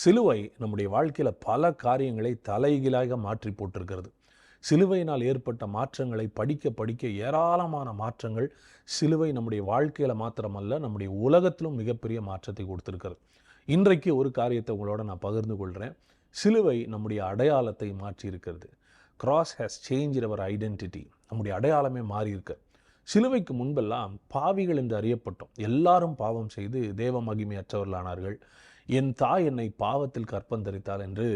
சிலுவை நம்முடைய வாழ்க்கையில் பல காரியங்களை தலைகீழாக மாற்றி போட்டிருக்கிறது. சிலுவையினால் ஏற்பட்ட மாற்றங்களை படிக்க படிக்க ஏராளமான மாற்றங்கள் சிலுவை நம்முடைய வாழ்க்கையில் மாத்திரமல்ல நம்முடைய உலகத்திலும் மிகப்பெரிய மாற்றத்தை கொடுத்துருக்கிறது. இன்றைக்கு ஒரு காரியத்தை உங்களோட நான் பகிர்ந்து கொள்கிறேன் சிலுவை நம்முடைய அடையாளத்தை மாற்றி இருக்கிறது கிராஸ் ஹேஸ் சேஞ்ச் அவர் ஐடென்டிட்டி நம்முடைய அடையாளமே மாறியிருக்கு. சிலுவைக்கு முன்பெல்லாம் பாவிகள் என்று அறியப்பட்டோம். எல்லாரும் பாவம் செய்து தேவ மகிமையற்றவர்களானார்கள். என் தாய் என்னை பாவத்தில் கற்பந்தரித்தாள் என்று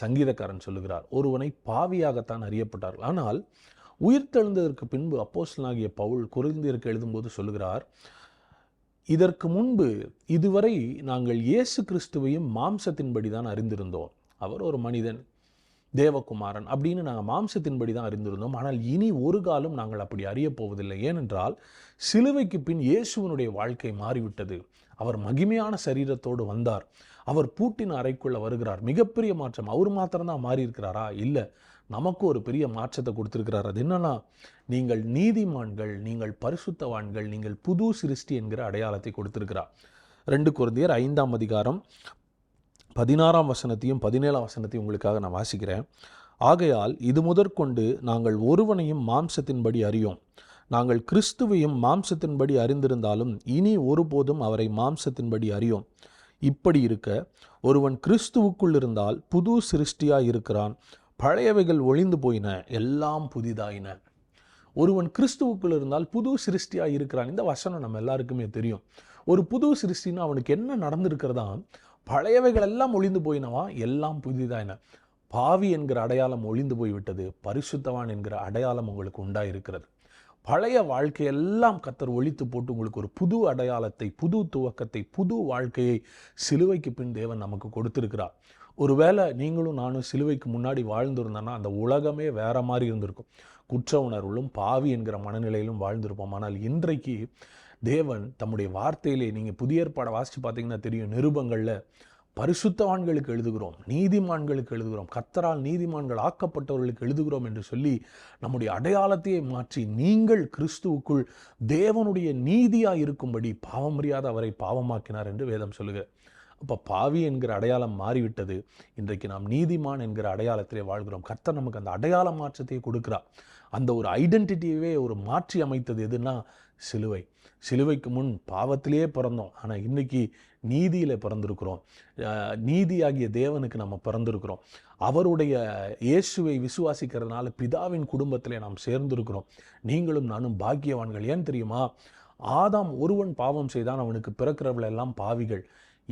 சங்கீதக்காரன் சொல்லுகிறார். ஒருவனை பாவியாகத்தான் அறியப்பட்டார்கள். ஆனால் உயிர்த்தெழுந்ததற்கு பின்பு அப்போஸ்தலனாகிய பவுல் குறைந்திருக்க எழுதும்போது சொல்லுகிறார் இதற்கு முன்பு இதுவரை நாங்கள் இயேசு கிறிஸ்துவையும் மாம்சத்தின்படி தான் அறிந்திருந்தோம். அவர் ஒரு மனிதன். தேவகுமாரன் அப்படின்னு நாங்கள் மாம்சத்தின்படி தான் அறிந்திருந்தோம். ஆனால் இனி ஒரு காலம் நாங்கள் அப்படி அறியப் போவதில்லை. ஏனென்றால் சிலுவைக்கு பின் இயேசுவனுடைய வாழ்க்கை மாறிவிட்டது. அவர் மகிமையான சரீரத்தோடு வந்தார். அவர் பூட்டின் அறைக்குள்ளே வருகிறார். மிகப்பெரிய மாற்றம். அவர் மாத்திரம்தான் மாறி இருக்கிறாரா இல்லை. நமக்கு ஒரு பெரிய மாற்றத்தை கொடுத்துருக்கிறார். அது என்னன்னா நீங்கள் நீதிமான்கள் நீங்கள் பரிசுத்தவான்கள் நீங்கள் புது சிருஷ்டி என்கிற அடையாளத்தை கொடுத்துருக்கிறார். ரெண்டு குருந்தியர் ஐந்தாம் அதிகாரம் பதினாறாம் வசனத்தையும் பதினேழாம் வசனத்தையும் உங்களுக்காக நான் வாசிக்கிறேன். ஆகையால் இது முதற்கொண்டு நாங்கள் ஒருவனையும் மாம்சத்தின்படி அறியோம். நாங்கள் கிறிஸ்துவையும் மாம்சத்தின்படி அறிந்திருந்தாலும் இனி ஒருபோதும் அவரை மாம்சத்தின்படி அறியோம். இப்படி இருக்க ஒருவன் கிறிஸ்துவுக்குள் இருந்தால் புது சிருஷ்டியாக இருக்கிறான். பழையவைகள் ஒளிந்து போயின எல்லாம் புதிதாயின. ஒருவன் கிறிஸ்துவுக்குள் இருந்தால் புது சிருஷ்டியாக இருக்கிறான். இந்த வசனம் நம்ம எல்லாருக்குமே தெரியும். ஒரு புது சிருஷ்டின்னா அவனுக்கு என்ன நடந்திருக்கிறதா? பழையவைகள் எல்லாம் ஒளிந்து போயினவா? எல்லாம் புதிதாயின பாவி என்கிற அடையாளம் ஒளிந்து போய்விட்டது. பரிசுத்தவான் என்கிற அடையாளம் உங்களுக்கு உண்டாயிருக்கிறது. பழைய வாழ்க்கையெல்லாம் கத்தர் ஒழித்து போட்டு உங்களுக்கு ஒரு புது அடையாளத்தை புது துவக்கத்தை புது வாழ்க்கையை சிலுவைக்கு பின் தேவன் நமக்கு கொடுத்திருக்கிறார். ஒருவேளை நீங்களும் நானும் சிலுவைக்கு முன்னாடி வாழ்ந்திருந்தோன்னா அந்த உலகமே வேற மாதிரி இருந்திருக்கும். குற்ற உணர்விலும் பாவி என்கிற மனநிலையிலும் வாழ்ந்திருப்போம். ஆனால் இன்றைக்கு தேவன் தம்முடைய வார்த்தையிலே நீங்கள் புதிய ஏற்பாடை வாசித்து பார்த்தீங்கன்னா தெரியும். நிருபங்களில் பரிசுத்தவான்களுக்கு எழுதுகிறோம் நீதிமான்களுக்கு எழுதுகிறோம் கத்தரால் நீதிமான்கள் ஆக்கப்பட்டவர்களுக்கு எழுதுகிறோம் என்று சொல்லி நம்முடைய அடையாளத்தையே மாற்றி நீங்கள் கிறிஸ்துவுக்குள் தேவனுடைய நீதியாக இருக்கும்படி பாவமறியாத அவரை பாவமாக்கினார் என்று வேதம் சொல்லுக அப்போ பாவி என்கிற அடையாளம் மாறிவிட்டது. இன்றைக்கு நாம் நீதிமான் என்கிற அடையாளத்திலே வாழ்கிறோம். கர்த்தர் நமக்கு அந்த அடையாள மாற்றத்தை கொடுக்குறா அந்த ஒரு ஐடென்டிட்டியவே ஒரு மாற்றி அமைத்தது எதுன்னா சிலுவை. சிலுவைக்கு முன் பாவத்திலேயே பிறந்தோம். ஆனால் இன்னைக்கு நீதியில் பிறந்திருக்கிறோம். நீதியாகிய தேவனுக்கு நம்ம பிறந்திருக்கிறோம். அவருடைய இயேசுவை விசுவாசிக்கிறதுனால பிதாவின் குடும்பத்தில் நாம் சேர்ந்திருக்கிறோம். நீங்களும் நானும் பாக்கியவான்கள். ஏன் தெரியுமா? ஆதாம் ஒருவன் பாவம் செய்தான் அவனுக்கு பிறக்கிறவளெல்லாம் பாவிகள்.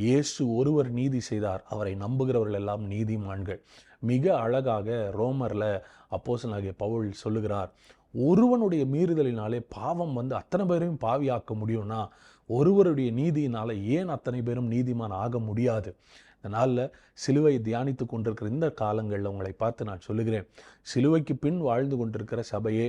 இயேசு ஒருவர் நீதி செய்தார். அவரை நம்புகிறவர்கள் எல்லாம் நீதிமான்கள். மிக அழகாக ரோமரில் அப்போசனாகிய பவுல் சொல்லுகிறார் ஒருவனுடைய மீறுதலினாலே பாவம் வந்து அத்தனை பேரையும் பாவியாக்க முடியும்னா ஒருவருடைய நீதியினால் ஏன் அத்தனை பேரும் நீதிமான் ஆக முடியாது? அதனால் சிலுவை தியானித்து கொண்டிருக்கிற இந்த காலங்களில் உங்களை பார்த்து நான் சொல்லுகிறேன் சிலுவைக்கு பின் வாழ்ந்து கொண்டிருக்கிற சபையே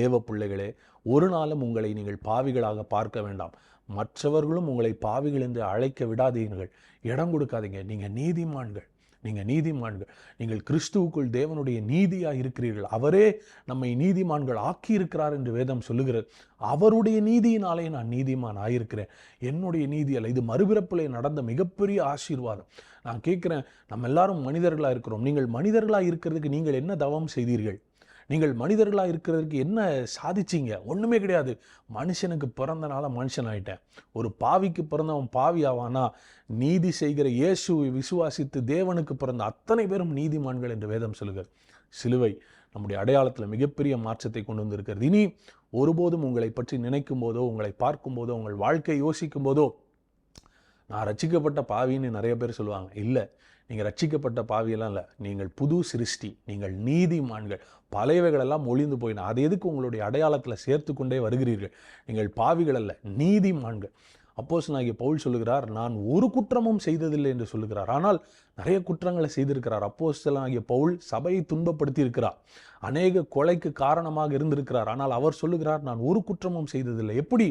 தேவ பிள்ளைகளே ஒரு நாளும் உங்களை நீங்கள் பாவிகளாக பார்க்க வேண்டாம். மற்றவர்களும் உங்களை பாவிகள் என்று அழைக்க விடாதீர்கள். இடம் கொடுக்காதீங்க. நீங்கள் நீதிமான்கள். நீங்கள் நீதிமான்கள். நீங்கள் கிறிஸ்துவுக்குள் தேவனுடைய நீதியாக இருக்கிறீர்கள். அவரே நம்மை நீதிமான்கள் ஆக்கியிருக்கிறார் என்று வேதம் சொல்லுகிறது. அவருடைய நீதியினாலே நான் நீதிமான் ஆயிருக்கிறேன். என்னுடைய நீதி அல்ல. இது மறுபிறப்பிலே நடந்த மிகப்பெரிய ஆசீர்வாதம். நான் கேட்குறேன் நம்ம எல்லாரும் மனிதர்களாக இருக்கிறோம். நீங்கள் மனிதர்களாக இருக்கிறதுக்கு நீங்கள் என்ன தவம் செய்தீர்கள்? நீங்கள் மனிதர்களாக இருக்கிறதுக்கு என்ன சாதிச்சீங்க? ஒன்றுமே கிடையாது. மனுஷனுக்கு பிறந்தனால மனுஷன் ஆயிட்டேன். ஒரு பாவிக்கு பிறந்தவன் பாவி ஆவானா? நீதி செய்கிற இயேசுவை விசுவாசித்து தேவனுக்கு பிறந்த அத்தனை பேரும் நீதிமான்கள் என்று வேதம் சொல்லுகிறது சிலுவை நம்முடைய அடையாளத்தில் மிகப்பெரிய மாற்றத்தை கொண்டு வந்திருக்கிறது. இனி ஒருபோதும் உங்களை பற்றி நினைக்கும் போதோ உங்களை பார்க்கும் போதோ உங்கள் வாழ்க்கை யோசிக்கும் போதோ நான் ரசிக்கப்பட்ட பாவின்னு நிறைய பேர் சொல்லுவாங்க. இல்லை நீங்கள் ரட்சிக்கப்பட்ட பாவியெல்லாம் இல்லை. நீங்கள் புது சிருஷ்டி நீங்கள் நீதிமான்கள். பழையவைகளெல்லாம் ஒளிந்து போயின. அது எதுக்கு உங்களுடைய அடையாளத்தில் சேர்த்து கொண்டே வருகிறீர்கள்? நீங்கள் பாவிகள் அல்ல நீதிமான்கள். அப்போஸ் நாகிய பவுல் சொல்லுகிறார் நான் ஒரு குற்றமும் செய்ததில்லை என்று சொல்லுகிறார். ஆனால் நிறைய குற்றங்களை செய்திருக்கிறார். அப்போஸ்தலனாகிய பவுல் சபையை துன்பப்படுத்தி இருக்கிறார் அநேக கொலைக்கு காரணமாக இருந்திருக்கிறார். ஆனால் அவர் சொல்லுகிறார் நான் ஒரு குற்றமும் செய்ததில்லை. எப்படி?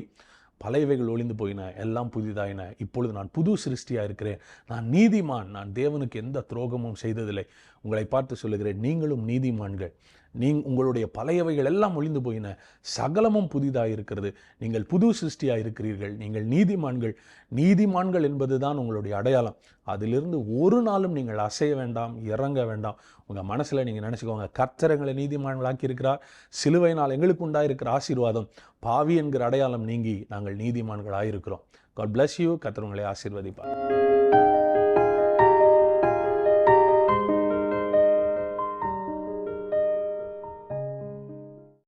பழையவைகள் ஒளிந்து போயின எல்லாம் புதிதாயின. இப்பொழுது நான் புது சிருஷ்டியாக இருக்கிறேன் நான் நீதிமான். நான் தேவனுக்கு எந்த துரோகமும் செய்ததில்லை. உங்களை பார்த்து சொல்லுகிறேன் நீங்களும் நீதிமான்கள். நீ உங்களுடைய பழையவைகள் எல்லாம் ஒளிந்து போயின. சகலமும் புதிதாக இருக்கிறது நீங்கள் புது சிருஷ்டியாக இருக்கிறீர்கள் நீங்கள் நீதிமான்கள். நீதிமான்கள் என்பது தான் உங்களுடைய அடையாளம். அதிலிருந்து ஒரு நாளும் நீங்கள் அசைய வேண்டாம் இறங்க வேண்டாம். உங்கள் மனசில் நீங்கள் நினச்சிக்கோங்க. கர்த்தரங்களை நீதிமான்களாக்கி இருக்கிறார் சிலுவையினால் எங்களுக்கு உண்டாயிருக்கிற ஆசீர்வாதம். பாவி என்கிற அடையாளம் நீங்கி நாங்கள் நீதிமான்களாக இருக்கிறோம் காட் பிளஸ் யூ கர்த்தர் உங்களை ஆசீர்வதிப்பார்.